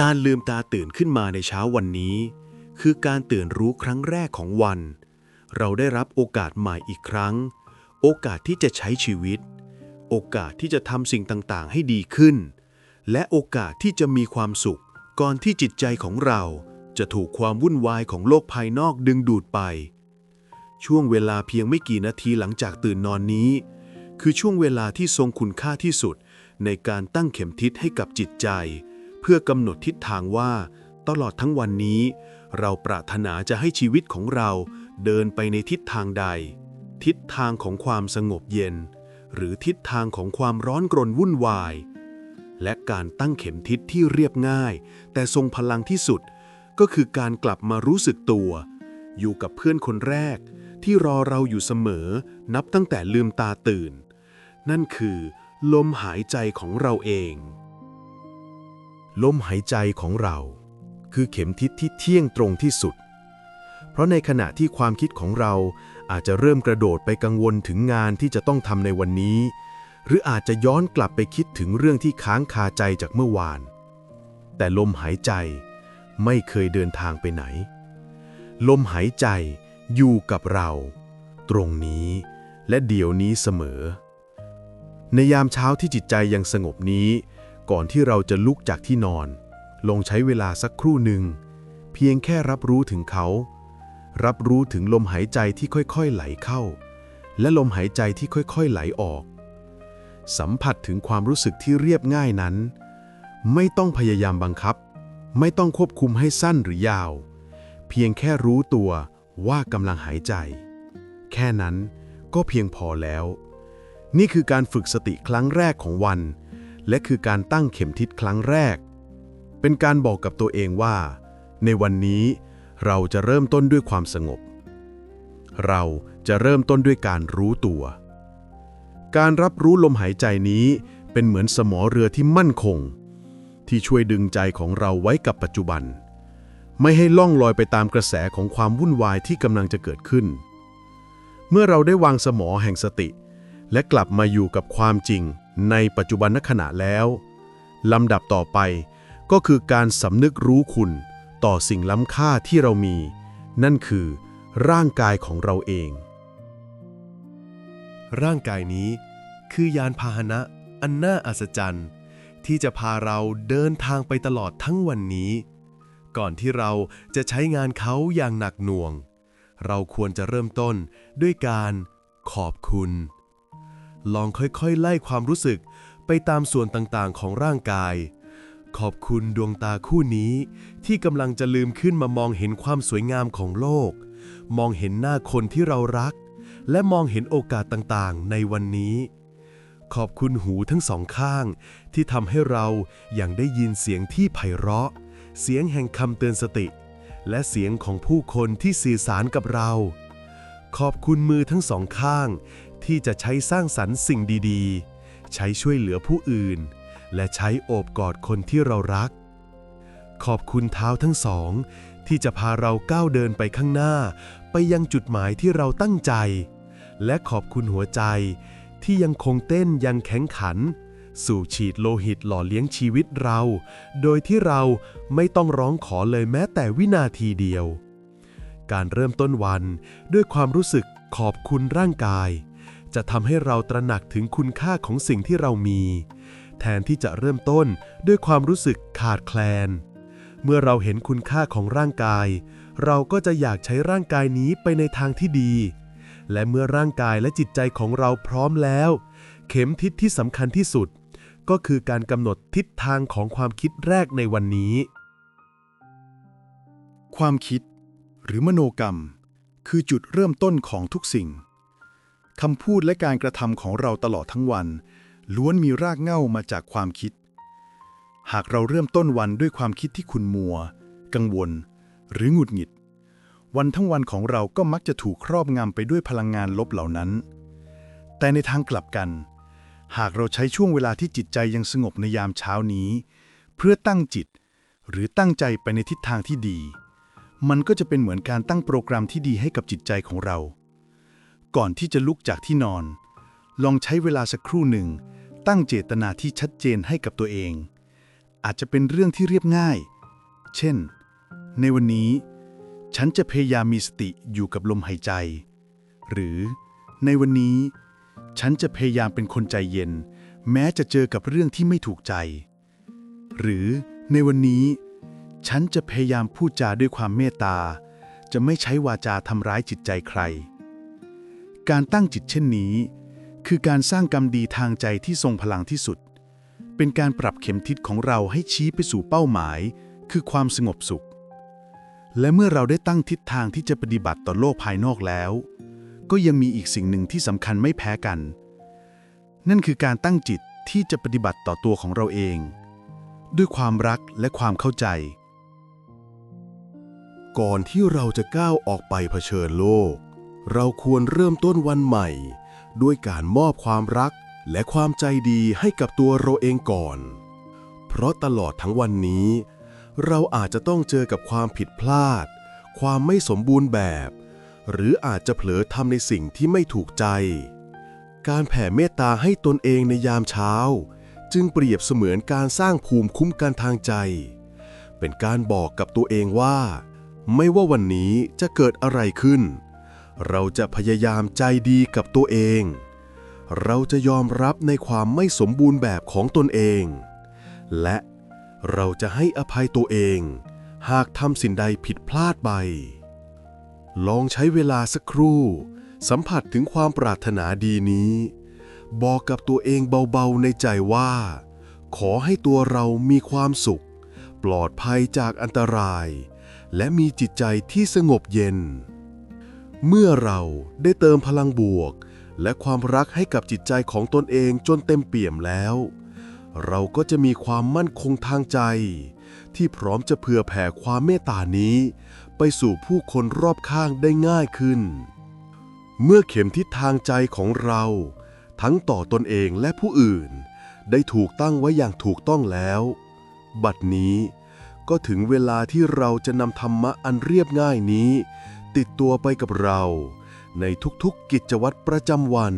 การลืมตาตื่นขึ้นมาในเช้าวันนี้ คือการตื่นรู้ครั้งแรกของวัน เราได้รับโอกาสใหม่อีกครั้ง โอกาสที่จะใช้ชีวิต โอกาสที่จะทำสิ่งต่างๆ ให้ดีขึ้น และโอกาสที่จะมีความสุข ก่อนที่จิตใจของเราจะถูกความวุ่นวายของโลกภายนอกดึงดูดไป ช่วงเวลาเพียงไม่กี่นาทีหลังจากตื่นนอนนี้ คือช่วงเวลาที่ทรงคุณค่าที่สุดในการตั้งเข็มทิศให้กับจิตใจ พื่อกำหนดทิศทางว่า ตลอดทั้งวันนี้ เราปรารถนาจะให้ชีวิตของเราเดินไปในทิศทางใด ทิศทางของความสงบเย็น หรือทิศทางของความร้อนกรนวุ่นวาย และการตั้งเข็มทิศที่เรียบง่าย แต่ทรงพลังที่สุด ก็คือการกลับมารู้สึกตัว อยู่กับเพื่อนคนแรก ที่รอเราอยู่เสมอ นับตั้งแต่ลืมตาตื่น นั่นคือ ลมหายใจของเราเอง ลมหายใจของเรา คือเข็มทิศที่เที่ยงตรงที่สุด เพราะในขณะที่ความคิดของเราอาจจะเริ่มกระโดดไปกังวลถึงงานที่จะต้องทำในวันนี้ หรืออาจจะย้อนกลับไปคิดถึงเรื่องที่ค้างคาใจจากเมื่อวาน แต่ลมหายใจไม่เคยเดินทางไปไหน ลมหายใจอยู่กับเรา ตรงนี้และเดี๋ยวนี้เสมอ ในยามเช้าที่จิตใจยังสงบนี้ ก่อนที่เราจะลุกจากที่นอนลองใช้เวลาสักครู่หนึ่ง เพียงแค่รับรู้ถึงเขา รับรู้ถึงลมหายใจที่ค่อยๆไหลเข้า และลมหายใจที่ค่อยๆไหลออก สัมผัสถึงความรู้สึกที่เรียบง่ายนั้น ไม่ต้องพยายามบังคับ ไม่ต้องควบคุมให้สั้นหรือยาว เพียงแค่รู้ตัวว่ากำลังหายใจ แค่นั้นก็เพียงพอแล้ว นี่คือการฝึกสติครั้งแรกของวัน และคือการตั้งเข็มทิศครั้งแรก เป็นการบอกกับตัวเองว่า ในวันนี้เราจะเริ่มต้นด้วยความสงบ เราจะเริ่มต้นด้วยการรู้ตัว การรับรู้ลมหายใจนี้เป็นเหมือนสมอเรือที่มั่นคง ที่ช่วยดึงใจของเราไว้กับปัจจุบัน ไม่ให้ล่องลอยไปตามกระแสของความวุ่นวายที่กำลังจะเกิดขึ้น เมื่อเราได้วางสมอแห่งสติ และกลับมาอยู่กับความจริง ในปัจจุบันขณะแล้วลำดับต่อไปก็คือการสำนึกรู้คุณต่อสิ่งล้ำค่าที่เรามี นั่นคือ ร่างกายของเราเอง ร่างกายนี้คือยานพาหนะอันน่าอัศจรรย์ ที่จะพาเราเดินทางไปตลอดทั้งวันนี้ ก่อนที่เราจะใช้งานเขาอย่างหนักหน่วง เราควรจะเริ่มต้นด้วยการขอบคุณ ลองค่อยๆ ไล่ความรู้สึกไปตามส่วนต่างๆ ของร่างกาย ขอบคุณดวงตาคู่นี้ ที่กำลังจะลืมขึ้นมามองเห็นความสวยงามของโลก มองเห็นหน้าคนที่เรารัก และมองเห็นโอกาสต่างๆ ในวันนี้ ขอบคุณหูทั้งสองข้าง ที่ทำให้เราอย่างได้ยินเสียงที่ไพเราะ เสียงแห่งคำเตือนสติ และเสียงของผู้คนที่สื่อสารกับเราขอบคุณมือทั้งสองข้าง ที่จะใช้สร้างสรรค์สิ่งดีๆ ใช้ช่วยเหลือผู้อื่น และใช้โอบกอดคนที่เรารัก ขอบคุณเท้าทั้งสอง ที่จะพาเราก้าวเดินไปข้างหน้า ไปยังจุดหมายที่เราตั้งใจ และขอบคุณหัวใจที่ยังคงเต้นยังแข็งขัน สู่ฉีดโลหิตหล่อเลี้ยงชีวิตเรา โดยที่เราไม่ต้องร้องขอเลยแม้แต่วินาทีเดียว การเริ่มต้นวันด้วยความรู้สึกขอบคุณร่างกาย จะทำให้เราตระหนักถึงคุณค่าของสิ่งที่เรามี แทนที่จะเริ่มต้นด้วยความรู้สึกขาดแคลน เมื่อเราเห็นคุณค่าของร่างกาย เราก็จะอยากใช้ร่างกายนี้ไปในทางที่ดี และเมื่อร่างกายและจิตใจของเราพร้อมแล้ว เข็มทิศที่สำคัญที่สุด ก็คือการกำหนดทิศทางของความคิดแรกในวันนี้ ความคิด หรือมโนกรรม คือจุดเริ่มต้นของทุกสิ่ง คำพูดและการกระทำของเราตลอดทั้งวัน ล้วนมีรากเหง้ามาจากความคิด หากเราเริ่มต้นวันด้วยความคิดที่ขุ่นมัว กังวล หรือหงุดหงิด วันทั้งวันของเราก็มักจะถูกครอบงำไปด้วยพลังงานลบเหล่านั้น แต่ในทางกลับกัน หากเราใช้ช่วงเวลาที่จิตใจยังสงบในยามเช้านี้ เพื่อตั้งจิต หรือตั้งใจไปในทิศทางที่ดี มันก็จะเป็นเหมือนการตั้งโปรแกรมที่ดีให้กับจิตใจของเรา ก่อนที่จะลุกจากที่นอน ลองใช้เวลาสักครู่หนึ่ง ตั้งเจตนาที่ชัดเจนให้กับตัวเอง อาจจะเป็นเรื่องที่เรียบง่าย เช่น ในวันนี้ ฉันจะพยายามมีสติอยู่กับลมหายใจ หรือในวันนี้ ฉันจะพยายามเป็นคนใจเย็น แม้จะเจอกับเรื่องที่ไม่ถูกใจ หรือในวันนี้ ฉันจะพยายามพูดจาด้วยความเมตตา จะไม่ใช้วาจาทำร้ายจิตใจใคร การตั้งจิตเช่นนี้ คือการสร้างกรรมดีทางใจที่ทรงพลังที่สุด เป็นการปรับเข็มทิศของเราให้ชี้ไปสู่เป้าหมาย คือความสงบสุข และเมื่อเราได้ตั้งทิศทางที่จะปฏิบัติต่อโลกภายนอกแล้ว ก็ยังมีอีกสิ่งหนึ่งที่สำคัญไม่แพ้กัน นั่นคือการตั้งจิตที่จะปฏิบัติต่อตัวของเราเอง ด้วยความรักและความเข้าใจ ก่อนที่เราจะก้าวออกไปเผชิญโลก เราควรเริ่มต้นวันใหม่ ด้วยการมอบความรักและความใจดีให้กับตัวเราเองก่อน เพราะตลอดทั้งวันนี้ เราอาจจะต้องเจอกับความผิดพลาด ความไม่สมบูรณ์แบบ หรืออาจจะเผลอทำในสิ่งที่ไม่ถูกใจ การแผ่เมตตาให้ตนเองในยามเช้า จึงเปรียบเสมือนการสร้างภูมิคุ้มกันทางใจ เป็นการบอกกับตัวเองว่า ไม่ว่าวันนี้จะเกิดอะไรขึ้น เราจะพยายามใจดีกับตัวเอง เราจะยอมรับในความไม่สมบูรณ์แบบของตนเอง และเราจะให้อภัยตัวเอง หากทำสิ่งใดผิดพลาดไป ลองใช้เวลาสักครู่ สัมผัสถึงความปรารถนาดีนี้ บอกกับตัวเองเบาๆในใจว่า ขอให้ตัวเรามีความสุข ปลอดภัยจากอันตราย และมีจิตใจที่สงบเย็น เมื่อเราได้เติมพลังบวก และความรักให้กับจิตใจของตนเองจนเต็มเปี่ยมแล้ว เราก็จะมีความมั่นคงทางใจ ที่พร้อมจะเผื่อแผ่ความเมตตานี้ ไปสู่ผู้คนรอบข้างได้ง่ายขึ้น เมื่อเข็มทิศทางใจของเรา ทั้งต่อตนเองและผู้อื่น ได้ถูกตั้งไว้อย่างถูกต้องแล้ว บัดนี้ก็ถึงเวลาที่เราจะนำธรรมะอันเรียบง่ายนี้ ติดตัวไปกับเรา ในทุกๆกิจวัตรประจำวัน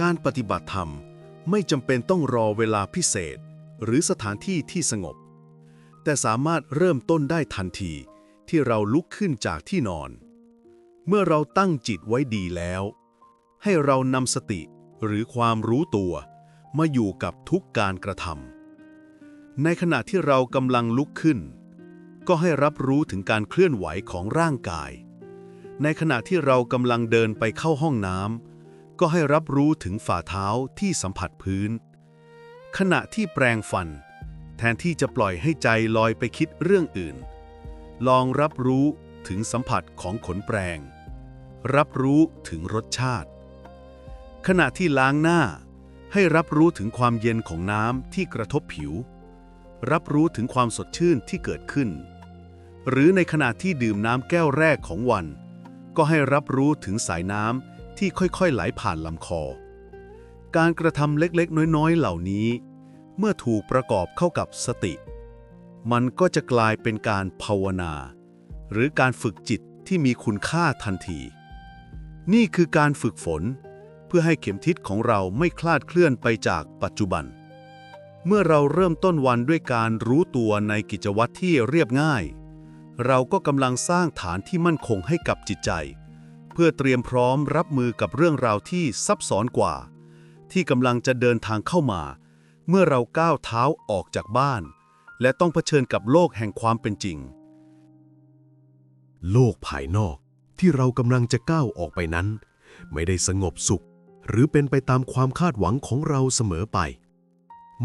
การปฏิบัติธรรมไม่จำเป็นต้องรอเวลาพิเศษ หรือสถานที่ที่สงบ แต่สามารถเริ่มต้นได้ทันทีที่เราลุกขึ้นจากที่นอน เมื่อเราตั้งจิตไว้ดีแล้ว ให้เรานำสติหรือความรู้ตัวมาอยู่กับทุกการกระทำในขณะที่เรากำลังลุกขึ้น ก็ให้รับรู้ถึงการเคลื่อนไหวของร่างกาย ในขณะที่เรากำลังเดินไปเข้าห้องน้ำก็ให้รับรู้ถึงฝ่าเท้าที่สัมผัสพื้น ขณะที่แปรงฟัน แทนที่จะปล่อยให้ใจลอยไปคิดเรื่องอื่น ลองรับรู้ถึงสัมผัสของขนแปรง รับรู้ถึงรสชาติ ขณะที่ล้างหน้า ให้รับรู้ถึงความเย็นของน้ำที่กระทบผิว รับรู้ถึงความสดชื่นที่เกิดขึ้น หรือในขณะที่ดื่มน้ำแก้วแรกของวัน ก็ให้รับรู้ถึงสายน้ำที่ค่อยๆไหลผ่านลำคอ การกระทำเล็กๆ น้อยๆ เหล่านี้ เมื่อถูกประกอบเข้ากับสติ มันก็จะกลายเป็นการภาวนา หรือการฝึกจิตที่มีคุณค่าทันที นี่คือการฝึกฝน เพื่อให้เข็มทิศของเราไม่คลาดเคลื่อนไปจากปัจจุบันเมื่อเราเริ่มต้นวันด้วยการรู้ตัวในกิจวัตรที่เรียบง่าย เราก็กำลังสร้างฐานที่มั่นคงให้กับจิตใจ เพื่อเตรียมพร้อมรับมือกับเรื่องราวที่ซับซ้อนกว่า ที่กำลังจะเดินทางเข้ามา เมื่อเราก้าวเท้าออกจากบ้าน และต้องเผชิญกับโลกแห่งความเป็นจริง โลกภายนอกที่เรากำลังจะก้าวออกไปนั้น ไม่ได้สงบสุข หรือเป็นไปตามความคาดหวังของเราเสมอไป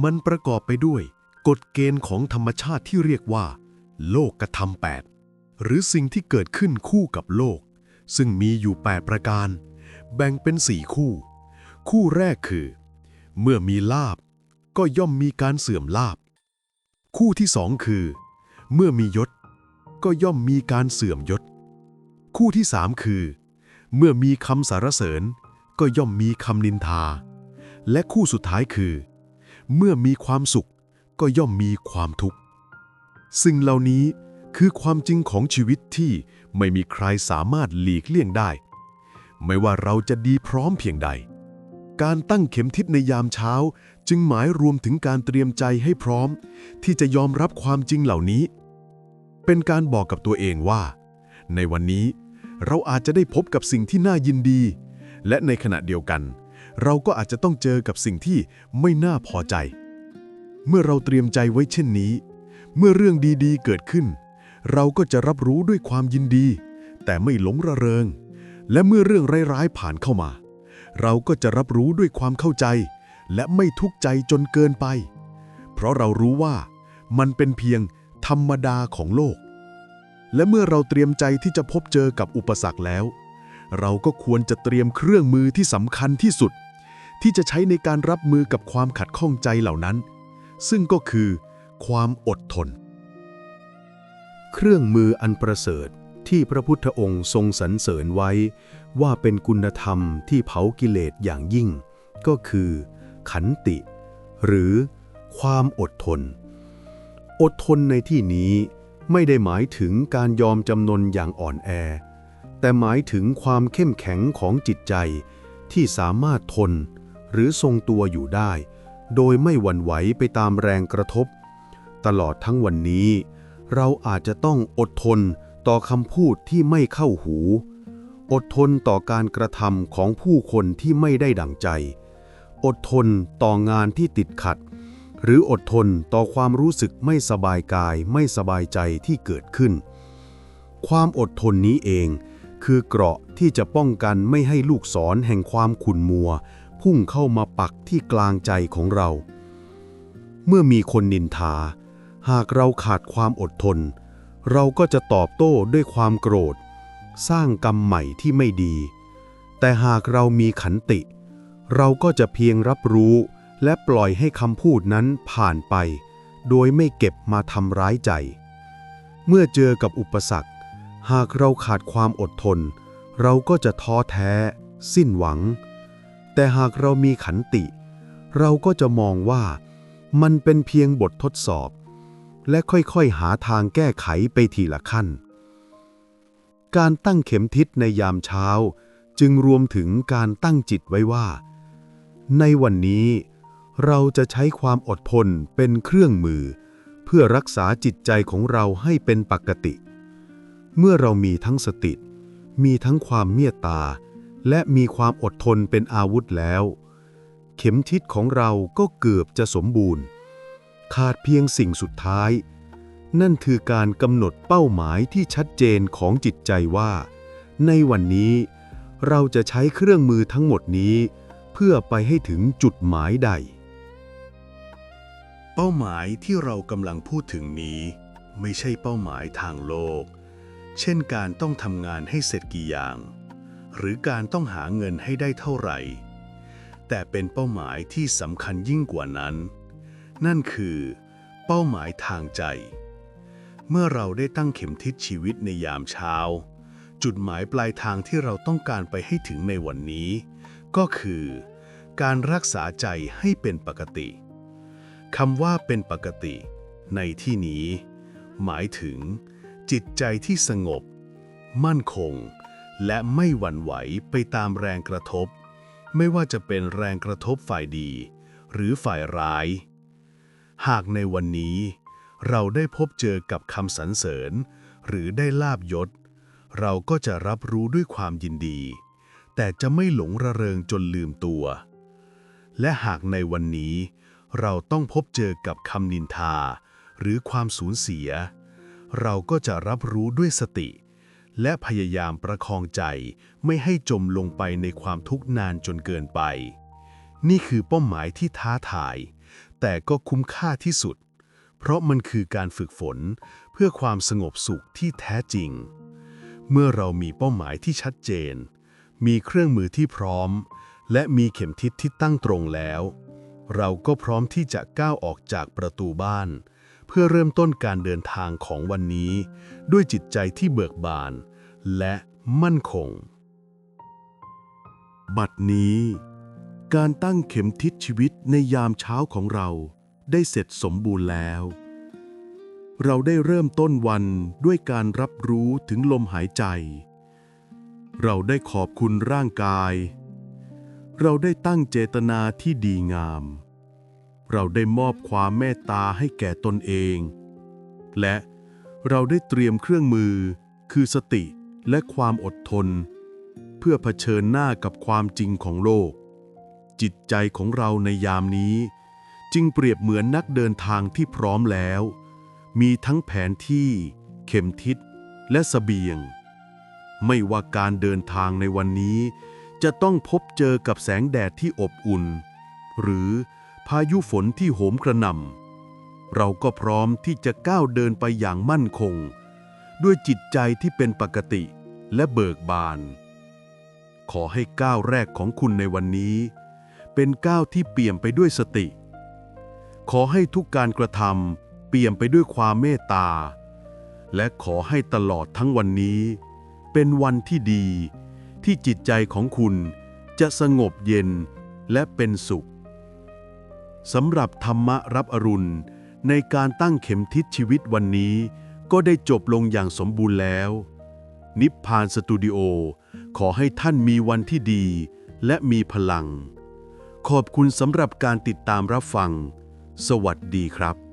มันประกอบไปด้วย กฎเกณฑ์ของธรรมชาติที่เรียกว่า โลกกระทำแปดหรือสิ่งที่เกิดขึ้นคู่กับโลก ซึ่งมีอยู่ 8 ประการ แบ่งเป็นสี่คู่ คู่แรกคือ เมื่อมีลาบ ก็ย่อมมีการเสื่อมลาบ คู่ที่สองคือ เมื่อมียศ ก็ย่อมมีการเสื่อมยศ คู่ที่สามคือ เมื่อมีคำสรรเสริญ ก็ย่อมมีคำนินทา และคู่สุดท้ายคือ เมื่อมีความสุข ก็ย่อมมีความทุกข์ สิ่งเหล่านี้คือความจริงของชีวิตที่ไม่มีใครสามารถหลีกเลี่ยงได้ ไม่ว่าเราจะดีพร้อมเพียงใด การตั้งเข็มทิศในยามเช้า จึงหมายรวมถึงการเตรียมใจให้พร้อม ที่จะยอมรับความจริงเหล่านี้ เป็นการบอกกับตัวเองว่า ในวันนี้เราอาจจะได้พบกับสิ่งที่น่ายินดี และในขณะเดียวกัน เราก็อาจจะต้องเจอกับสิ่งที่ไม่น่าพอใจ เมื่อเราเตรียมใจไว้เช่นนี้ เมื่อเรื่องดีๆ เกิดขึ้น เราก็จะรับรู้ด้วยความยินดี แต่ไม่หลงระเริง และเมื่อเรื่องร้ายๆผ่านเข้ามา เราก็จะรับรู้ด้วยความเข้าใจ และไม่ทุกข์ใจจนเกินไป เพราะเรารู้ว่า มันเป็นเพียงธรรมดาของโลก และเมื่อเราเตรียมใจที่จะพบเจอกับอุปสรรคแล้ว เราก็ควรจะเตรียมเครื่องมือที่สำคัญที่สุด ที่จะใช้ในการรับมือกับความขัดข้องใจเหล่านั้น ซึ่งก็คือ ความอดทน เครื่องมืออันประเสริฐที่พระพุทธองค์ทรงสรรเสริญไว้ ว่าเป็นคุณธรรมที่เผากิเลสอย่างยิ่ง ก็คือ ขันติ หรือความอดทน อดทนในที่นี้ไม่ได้หมายถึงการยอมจำนนอย่างอ่อนแอ แต่หมายถึงความเข้มแข็งของจิตใจที่สามารถทนหรือทรงตัวอยู่ได้ โดยไม่หวั่นไหวไปตามแรงกระทบ ตลอดทั้งวันนี้ เราอาจจะต้องอดทนต่อคำพูดที่ไม่เข้าหู อดทนต่อการกระทำของผู้คนที่ไม่ได้ดั่งใจ อดทนต่องานที่ติดขัด หรืออดทนต่อความรู้สึกไม่สบายกายไม่สบายใจที่เกิดขึ้น ความอดทนนี้เอง คือเกราะที่จะป้องกันไม่ให้ลูกศรแห่งความขุ่นมัว พุ่งเข้ามาปักที่กลางใจของเรา เมื่อมีคนนินทา หากเราขาดความอดทน เราก็จะตอบโต้ด้วยความโกรธ สร้างกรรมใหม่ที่ไม่ดี แต่หากเรามีขันติ เราก็จะเพียงรับรู้และปล่อยให้คำพูดนั้นผ่านไป โดยไม่เก็บมาทำร้ายใจ เมื่อเจอกับอุปสรรค หากเราขาดความอดทน เราก็จะท้อแท้ สิ้นหวัง แต่หากเรามีขันติ เราก็จะมองว่า มันเป็นเพียงบททดสอบ และค่อยๆหาทางแก้ไขไปทีละขั้น การตั้งเข็มทิศในยามเช้า จึงรวมถึงการตั้งจิตไว้ว่า ในวันนี้ เราจะใช้ความอดทนเป็นเครื่องมือ เพื่อรักษาจิตใจของเราให้เป็นปกติ เมื่อเรามีทั้งสติ มีทั้งความเมตตา และมีความอดทนเป็นอาวุธแล้ว เข็มทิศของเราก็เกือบจะสมบูรณ์ ขาดเพียงสิ่งสุดท้าย นั่นคือการกำหนดเป้าหมายที่ชัดเจนของจิตใจว่า ในวันนี้ เราจะใช้เครื่องมือทั้งหมดนี้ เพื่อไปให้ถึงจุดหมายใด เป้าหมายที่เรากำลังพูดถึงนี้ ไม่ใช่เป้าหมายทางโลก เช่นการต้องทำงานให้เสร็จกี่อย่าง หรือการต้องหาเงินให้ได้เท่าไหร่ แต่เป็นเป้าหมายที่สำคัญยิ่งกว่านั้น นั่นคือ เป้าหมายทางใจ เมื่อเราได้ตั้งเข็มทิศชีวิตในยามเช้า จุดหมายปลายทางที่เราต้องการไปให้ถึงในวันนี้ ก็คือ การรักษาใจให้เป็นปกติคำว่าเป็นปกติ ในที่นี้ หมายถึง จิตใจที่สงบ มั่นคง และไม่หวั่นไหวไปตามแรงกระทบ ไม่ว่าจะเป็นแรงกระทบฝ่ายดี หรือฝ่ายร้าย หากในวันนี้ เราได้พบเจอกับคำสรรเสริญ หรือได้ลาบยศ เราก็จะรับรู้ด้วยความยินดี แต่จะไม่หลงระเริงจนลืมตัว และหากในวันนี้ เราต้องพบเจอกับคำนินทา หรือความสูญเสีย เราก็จะรับรู้ด้วยสติ และพยายามประคองใจไม่ให้จมลงไปในความทุกข์นานจนเกินไป นี่คือเป้าหมายที่ท้าทาย แต่ก็คุ้มค่าที่สุด เพราะมันคือการฝึกฝนเพื่อความสงบสุขที่แท้จริง เมื่อเรามีเป้าหมายที่ชัดเจน มีเครื่องมือที่พร้อม และมีเข็มทิศที่ตั้งตรงแล้ว เราก็พร้อมที่จะก้าวออกจากประตูบ้าน เพื่อเริ่มต้นการเดินทางของวันนี้ ด้วยจิตใจที่เบิกบาน และมั่นคง บัดนี้ การตั้งเข็มทิศชีวิตในยามเช้าของเราได้เสร็จสมบูรณ์แล้ว เราได้เริ่มต้นวันด้วยการรับรู้ถึงลมหายใจ เราได้ขอบคุณร่างกาย เราได้ตั้งเจตนาที่ดีงาม เราได้มอบความเมตตาให้แก่ตนเอง และเราได้เตรียมเครื่องมือ คือสติและความอดทน เพื่อเผชิญหน้ากับความจริงของโลก จิตใจของเราในยามนี้ จึงเปรียบเหมือนนักเดินทางที่พร้อมแล้ว มีทั้งแผนที่ เข็มทิศ และสเสบียง ไม่ว่าการเดินทางในวันนี้ จะต้องพบเจอกับแสงแดดที่อบอุ่น หรือพายุฝนที่โหมกระหน่ำเราก็พร้อมที่จะก้าวเดินไปอย่างมั่นคง ด้วยจิตใจที่เป็นปกติและเบิกบาน ขอให้ก้าวแรกของคุณในวันนี้ เป็นก้าวที่เปี่ยมไปด้วยสติ ขอให้ทุกการกระทำเปี่ยมไปด้วยความเมตตา และขอให้ตลอดทั้งวันนี้ เป็นวันที่ดี ที่จิตใจของคุณจะสงบเย็นและเป็นสุขสำหรับธรรมะรับอรุณ ในการตั้งเข็มทิศชีวิตวันนี้ ก็ได้จบลงอย่างสมบูรณ์แล้ว นิพพานสตูดิโอขอให้ท่านมีวันที่ดี และมีพลัง ขอบคุณสำหรับการติดตามรับฟัง สวัสดีครับ